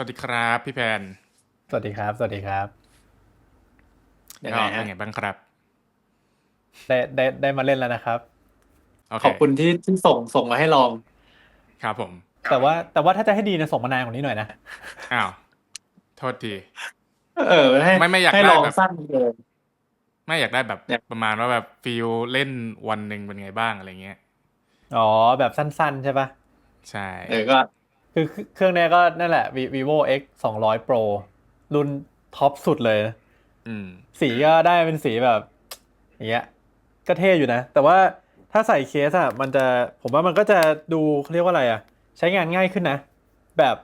วัสดีครับพี่แพน สวัสดีครับ สวัสดีครับยังก็ไงเป็นฮะไงบ้างครับ ได้ได้ได้มาเล่นแล้วนะครับ โอเคขอบคุณที่ที่ส่งส่งมาให้ลอง ครับผม แต่ว่าแต่ว่าถ้าจะให้ดีนะส่งมานานกว่านี้หน่อยนะ อ้าว โทษที เออให้ไม่ไม่อยากให้ได้ลองแบบ สั้นเลย ไม่อยากได้แบบเนี่ย ประมาณว่าแบบฟิลเล่นวันหนึ่งเป็นไงบ้างอะไรเงี้ย อ๋อ แบบสั้นๆ ใช่ปะใช่ เออก็ คือเครื่องเนี้ยก็นั่นแหละ Vi- vivo x 200 pro รุ่นท็อปสุดเลยนะอืมสีก็ได้เป็นสีแบบอย่างเงี้ยก็เท่อยู่นะ แต่ว่าถ้าใส่เคสอะมันจะผมว่ามันก็จะดูเขาเรียกว่าอะไรอะใช้งานง่ายขึ้นนะ แบบ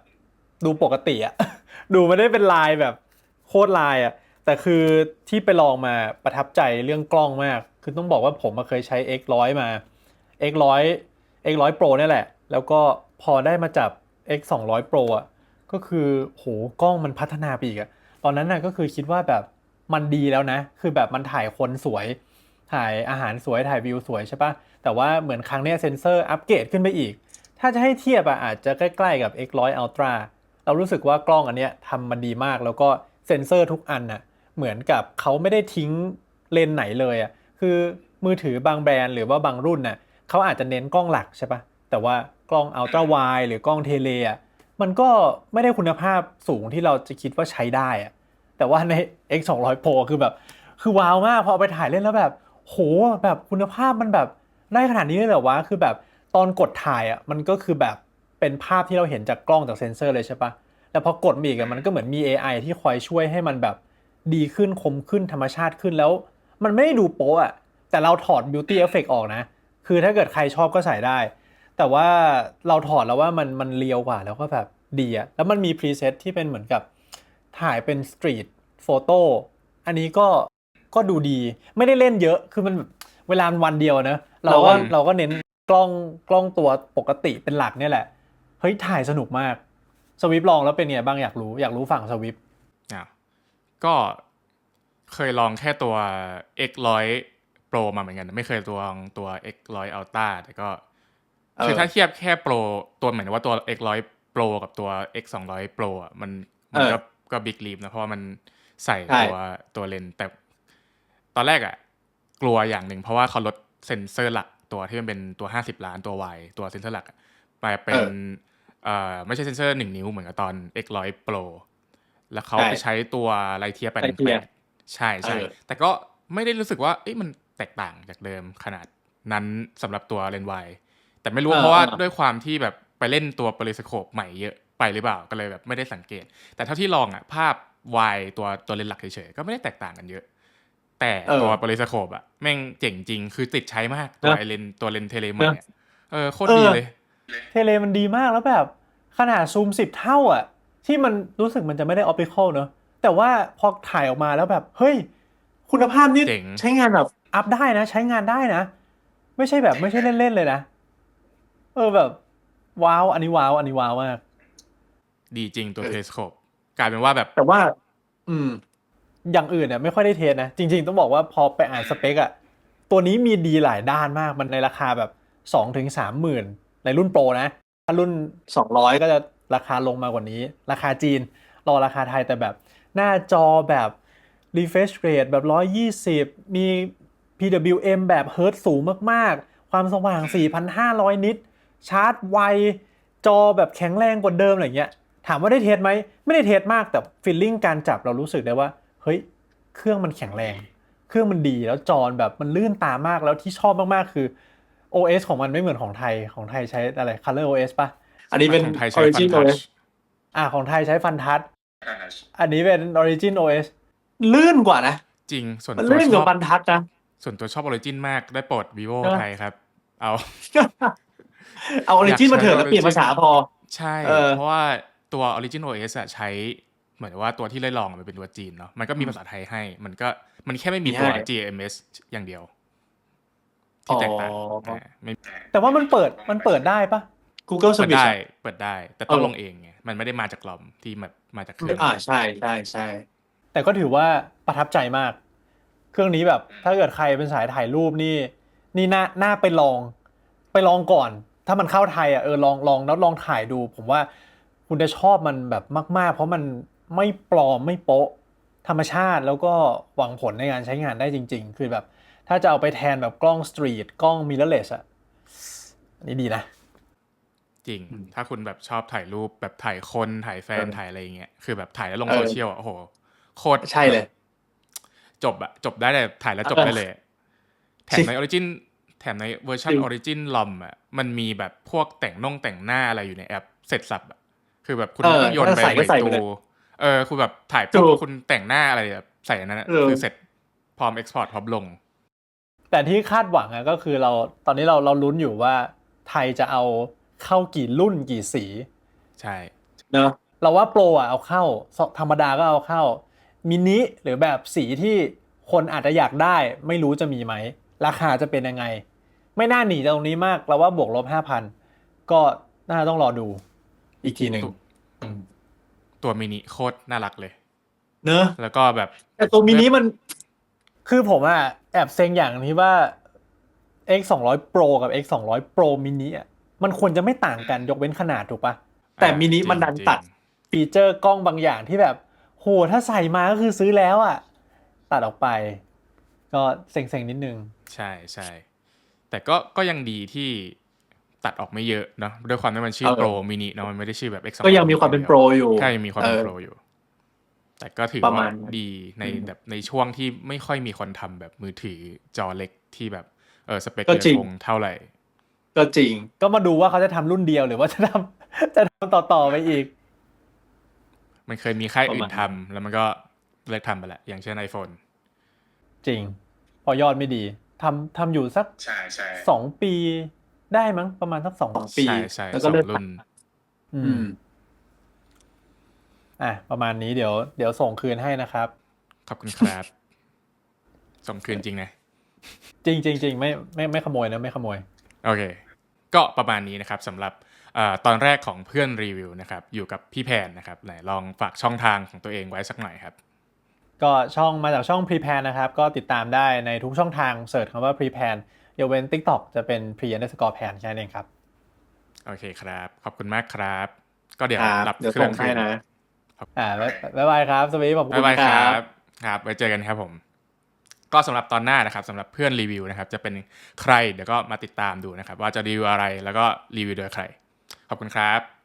ดูปกติอะดูไม่ได้เป็นลายแบบโคตรลายอะแต่คือที่ไปลองมาประทับใจเรื่องกล้องมาก คือต้องบอกว่าผมมาเคยใช้ X 1 0 0 มา X 1 0 0 X 1 0 0 Pro นี่แหละ แล้วก็พอได้มาจับ X 2 0 0 Pro อะก็คือโหกล้องมันพัฒนาไปอีกอะตอนนั้นน่ะก็คือคิดว่าแบบมันดีแล้วนะ คือแบบมันถ่ายคนสวย ถ่ายอาหารสวยถ่ายวิวสวยใช่ปะแต่ว่าเหมือนครั้งนี้เซนเซอร์อัปเกรดขึ้นไปอีก ถ้าจะให้เทียบอะอาจจะใกล้ๆกับ X 1 0 0 Ultra เรารู้สึกว่ากล้องอันเนี้ยทำมันดีมาก แล้วก็เซนเซอร์ทุกอันน่ะเหมือนกับเขาไม่ได้ทิ้งเลนส์ไหนเลยอะคือมือถือบางแบรนด์หรือว่าบางรุ่นน่ะเขาอาจจะเน้นกล้องหลักใช่ปะแต่ว่า กล้อง Ultra Wide หรือกล้องเทเลอะมันก็ไม่ได้คุณภาพสูงที่เราจะคิดว่าใช้ได้อะแต่ว่าใน X 2 0 0 Pro คือแบบ คือว้าวมากพอเอาไปถ่ายเล่นแล้วแบบ โหแบบคุณภาพมันแบบได้ขนาดนี้เลยเหรอวะคือแบบตอนกดถ่ายอะมันก็คือแบบเป็นภาพที่เราเห็นจากกล้องจากเซ็นเซอร์เลยใช่ปะแล้วพอกดมาอีกมันก็เหมือนมี AI ที่คอยช่วยให้มันแบบดีขึ้นคมขึ้นธรรมชาติขึ้นแล้ว มันไม่ได้ดูโป๊ะอะแต่เราถอด beauty effect ออกนะ คือถ้าเกิดใครชอบก็ใส่ได้ แต่ว่าเราถอดแล้วว่ามันมันเรียวกว่าแล้วก็แบบดีอะแล้วมันมีพรีเซตที่เป็นเหมือนกับถ่ายเป็นสตรีทโฟโต้อันนี้ก็ก็ดูดีไม่ได้เล่นเยอะคือมันแบบเวลาวันเดียวนะเราก็อืมเราก็เน้นกล้องกล้องตัวปกติเป็นหลักเนี่ยแหละ เฮ้ยถ่ายสนุกมากสวิปลองแล้วเป็นไงบ้างอยากรู้อยากรู้ฝั่งสวิปอ้าวก็เคยลองแค่ตัว X 100 Pro มาเหมือนกัน ไม่เคยตัวลองตัว X 100 Ultra แต่ก็เออ คือถ้าเทียบแค่โปรตัวเหมือนว่าตัว X 100 Pro กับตัว X 200 Pro อะมันมันก็ก็บิ๊กลีฟนะเพราะว่ามันใส่ใช่ตัวตัวเลนส์แต่ตอนแรกอะกลัวอย่างหนึ่งเพราะว่าเขาลดเซนเซอร์หลักตัวที่มันเป็นตัว50ล้านตัว Y ตัวเซนเซอร์หลักอะไปเป็นเอ่อไม่ใช่เซนเซอร์หนึ่งนิ้วเหมือนกับตอน X 100 Pro แล้วเขาไปใช้ตัวไลเทียแปด Lightyear ใช่ใช่เออแต่ก็ไม่ได้รู้สึกว่าเอ๊ะมันแตกต่างจากเดิมขนาดนั้นสำหรับตัวเลนส์วาย แต่ไม่รู้เออเพราะว่าเออด้วยความที่แบบไปเล่นตัวปริสโคปใหม่เยอะไปหรือเปล่าก็เลยแบบไม่ได้สังเกต แต่เท่าที่ลองอะภาพวายตัวตัวเลนส์หลักเฉยๆก็ไม่ได้แตกต่างกันเยอะ แต่เออตัวปริสโคปอะแม่งเจ๋งจริงคือติดใช้มากตัวเนอะไอเลนส์ตัวเลนส์เทเลใหม่เนอะอะเออโคตรดีเออเลย เทเลมันดีมากแล้วแบบขนาดซูมสิบเท่าอะ ที่มันรู้สึกมันจะไม่ได้ออปติคอลเนอะแต่ว่าพอถ่ายออกมาแล้วแบบ เฮ้ย คุณภาพนี่เจ๋งใช้งานแบบอัพได้นะ ใช้งานได้นะ ไม่ใช่แบบไม่ใช่เล่นๆเลยนะ เออแบบ ว้าว อันนี้ว้าว อันนี้ว้าวมากดีจริงตัวเออเทเลสโคปกลายเป็นว่าแบบแต่ว่า อืม อย่างอื่นเนี่ยไม่ค่อยได้เทสนะ จริง ๆ ต้องบอกว่าพอไปอ่านสเปคอะตัวนี้มีดีหลายด้านมากมันในราคาแบบ2องถึงสามหมื่นในรุ่นโปรนะ ถ้ารุ่นสองร้อยก็จะราคาลงมากว่านี้ ราคาจีน รอราคาไทยแต่แบบ หน้าจอแบบ refresh rate แบบ 120 มี PWM แบบเฮิร์ตสูงมาก ๆ ความสว่าง 4,500 นิต ชาร์จไวจอแบบแข็งแรงกว่าเดิมอะไรเงี้ยถามว่าได้เทสไหมไม่ได้เทสมากแต่ฟีลลิ่งการจับเรารู้สึกได้ว่าเฮ้ยเครื่องมันแข็งแรง เครื่องมันดีแล้วจอแบบมันลื่นตามากแล้วที่ชอบมากๆคือ OS ของมันไม่เหมือนของไทยของไทยใช้อะไร Color OS ปะอันนี้เป็นของไทยใช้ Origin Fun Touch OS อ่าของไทยใช้ฟันทัชอันนี้เป็น Origin OS ลื่นกว่านะ จริงส่วนมันตัวลื่นชกอว่าบบรรทัดนะส่วนตัวชอบออริจินมากได้โปรด vivo ใช่ไหมไทยครับ เอา เอาออริจินอยากใช้มาเถอะแล้วเปลี่ยน Origin ภาษาพอ ใช่ เออ เพราะว่าตัว Origin OS อะใช้ เหมือนว่าตัวที่ได้ลองอะมันเป็นตัวจีนเนาะมันก็มีภาษาไทยให้ มันก็มันแค่ไม่มีตัวมีให้ GMS อย่างเดียว ที่แตกต่างอ๋ออ่าไม่แต่ว่ามันเปิดมันเปิดได้ปะ Google เปิด Service ได้อะเปิดได้ แต่ต้องเออลงเองไงมันไม่ได้มาจากกล่อมที่แบบมาจากเครื่องอ่าใช่ใช่ใช่แต่ก็ถือว่าประทับใจมาก เครื่องนี้แบบ ถ้าเกิดใครเป็นสายถ่ายรูปนี่ นี่น่าน่าไปลอง ไปลองก่อน ถ้ามันเข้าไทยอะเออลองลองแล้วลองถ่ายดู ผมว่าคุณจะชอบมันแบบมาก ๆ เพราะมันไม่ปลอมไม่โป๊ะธรรมชาติแล้วก็หวังผลในการใช้งานได้จริง ๆ คือแบบ ถ้าจะเอาไปแทนแบบกล้องสตรีทกล้องมิเรอร์เลสอะอันนี้ดีนะ จริงอืมถ้าคุณแบบชอบถ่ายรูปแบบถ่ายคนถ่ายแฟนเออถ่ายอะไรอย่างเงี้ยคือแบบถ่ายแล้วลงเออโซเชียลอะโอ้โหโคตรใช่เลย จบอะจบได้เลยถ่ายแล้วจบเออได้เลยแถมจริงในออริจินแถมในเวอร์ชันจริงออริจินลอมอะมันมีแบบพวกแต่งน่งแต่งหน้าอะไรอยู่ในแอปเสร็จสับอะคือแบบคุณเออไม่ต้องโยนไปถ้าใส่ก็ในใส่ไปตูเลยเออคุณแบบถ่ายถูปุ๊บกคุณแต่งหน้าอะไรแบบใส่อันนั้นอะเออคือเสร็จพร้อมเอ็กซ์พอร์ตพร้อมลง แต่ที่คาดหวังอะก็คือเราตอนนี้เราเราลุ้นอยู่ว่าไทยจะเอาเข้ากี่รุ่นกี่สี ใช่เนอะเราว่าโปรอะเอาเข้า ธรรมดาก็เอาเข้า มินิหรือแบบสีที่คนอาจจะอยากได้ ไม่รู้จะมีไหม ราคาจะเป็นยังไง ไม่น่าหนีจากตรงนี้มากเราว่าบวกลบห้าพันก็น่าต้องรอดู อีกทีหนึ่งตัวอืมตัวมินิโคตรน่ารักเลย เนอะแล้วก็แบบ แต่ตัวมินิมัน คือผมอะแอบเซ็งอย่างที่ว่า X 2 0 0 Pro กับ X 2 0 0 Pro mini อะมันควรจะไม่ต่างกันยกเว้นขนาดถูกปะแต่มินิมันดันจริงๆตัดฟีเจอร์กล้องบางอย่างที่แบบ โหถ้าใส่มาก็คือซื้อแล้วอะตัดออกไป ก็เซ็งๆนิดนึง ใช่ใช่ แต่ก็ก็ยังดีที่ตัดออกไม่เยอะเนอะด้วยความที่มันชื่อเออโปรมินิเนอะมันไม่ได้ชื่อแบบ X ก็ยังมีความเป็นโปรอยู่ใช่ยังมีความเป็นเออโปรอยู่ แต่ก็ถือประว่ามาณนั้นดีในอืมแบบในช่วงที่ไม่ค่อยมีคนทำแบบมือถือจอเล็กที่แบบเออสเปคก็จริงคงเท่าไหร่ ก็จริง ก็มาดูว่าเขาจะทำรุ่นเดียวหรือว่าจะทำจะทำต่อๆไปอีก มันเคยมีค่ายอื่ประนมาณทำแล้วมันก็เลิกทำไปแล้วอย่างเช่น iPhone จริง พอยอดไม่ดี ทำทำอยู่สักใช่ใช่สองปีได้มั้งประมาณสักสองสองปี ใช่ใช่แล้วสก็องเลิกรุ่น อือืมมอะ ประมาณนี้เดี๋ยว เดี๋ยวส่งคืนให้นะครับ ขอบคุณครับ ส่งคืนจริงนะ จริงจริงจริงไม่ไม่ไม่ขโมยนะ ไม่ขโมย โอเค ก็ประมาณนี้นะครับสำหรับเออตอนแรกของเพื่อนรีวิวนะครับ อยู่กับพี่แพนนะครับไหนลองฝากช่องทางของตัวเองไว้สักหน่อยครับ ก็ช่องมาจากช่อง Prepare นะครับ ก็ติดตามได้ในทุกช่องทางเสิร์ชคำว่า Prepare ยกเว้น TikTok จะเป็น Pre underscore pan แค่นั้นเองครับ โอเคครับ ขอบคุณมากครับ ก็เดี๋ยวครับรับเดี๋ยวเครื่ส่องงคืให้นนะอ่าบ๊ายบ๊ายบายครับ สวัสดีขอบคุบ๊ายณบายคครัรับบครับ ไว้เจอกันครับผม ก็สำหรับตอนหน้านะครับสำหรับเพื่อนรีวิวนะครับ จะเป็นใครเดี๋ยวก็มาติดตามดูนะครับ ว่าจะรีวิวอะไรแล้วก็รีวิวโดยใคร ขอบคุณครับ